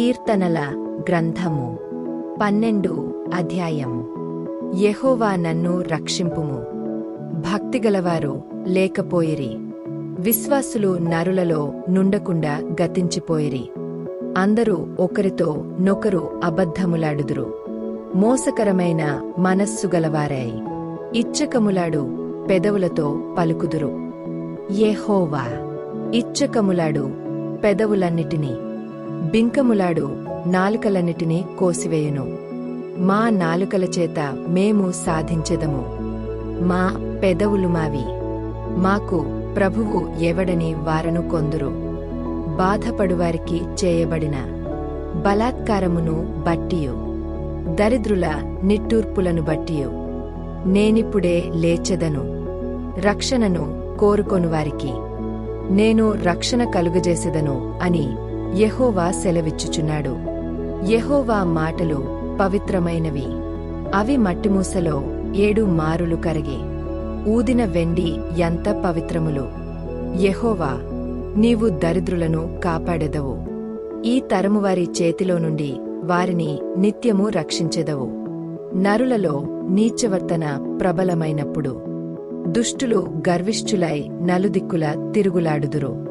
కీర్తనల గ్రంథము. పన్నెండు అధ్యాయం. యెహోవా నన్ను రక్షింపుము. భక్తిగలవారు లేకపోయిరి. విశ్వాసులు నరులలో నుండకుండా గతించిపోయిరి. అందరూ ఒకరితో నొకరు అబద్ధములాడుదురు. మోసకరమైన మనస్సు గలవారాయి ఇచ్చకములాడు పెదవులతో పలుకుదురు. యెహోవా ఇచ్చకములాడు పెదవులన్నిటినీ బింకములాడు నాలుకలన్నిటినీ కోసివేయును. మా నాలుకల చేత మేము సాధించెదము. మా పెదవులు మావి. మాకు ప్రభువు ఎవడని వారను కొందురు. బాధపడువారికి చేయబడిన బలాత్కారమును బట్టియు. దరిద్రుల నిట్టూర్పులను బట్టియు. నేనిప్పుడే లేచెదను. రక్షణను కోరుకొనువారికి. నేను రక్షణ కలుగజేసెదను అని యెహోవా సెలవిచ్చుచున్నాడు. యెహోవా మాటలు పవిత్రమైనవి. అవి మట్టిమూసలో ఏడు మారులు కరిగి. ఊదిన వెండి ఎంత పవిత్రములు. యెహోవా నీవు దరిద్రులను కాపాడెదవు. ఈ తరము వారి చేతిలో నుండి వారిని నిత్యము రక్షించెదవు. నరులలో నీచవర్తన ప్రబలమైనప్పుడు దుష్టులు గర్విష్ఠులై నలుదిక్కుల తిరుగులాడుదురు.